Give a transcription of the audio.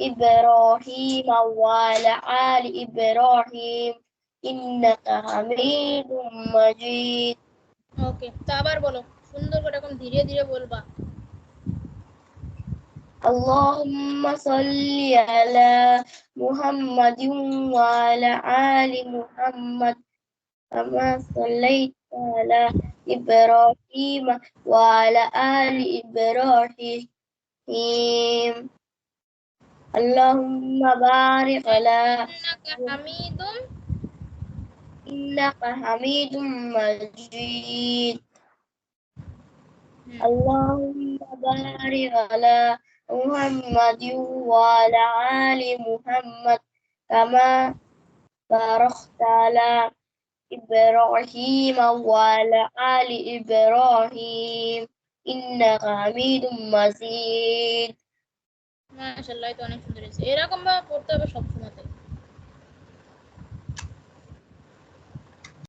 إبراهيم وعلى آل إبراهيم إنك حميد مجيد ওকে তো আবার বলো সুন্দর করে এখন ধীরে ধীরে বলবা اللهم صل على محمد وعلى آل محمد كما صليت على إبراهيم وعلى آل إبراهيم اللهم بارك على إنك حميد. إنك حميد مجيد. اللهم بارك على محمد وعلى آل محمد كما باركت على إبراهيم وعلى آل إبراهيم. إنك حميد مجيد. মাশাআল্লাহ এই তো অনেক সুন্দর হয়েছে। এরকম ভাবে পড়তে হবে সব সময়তে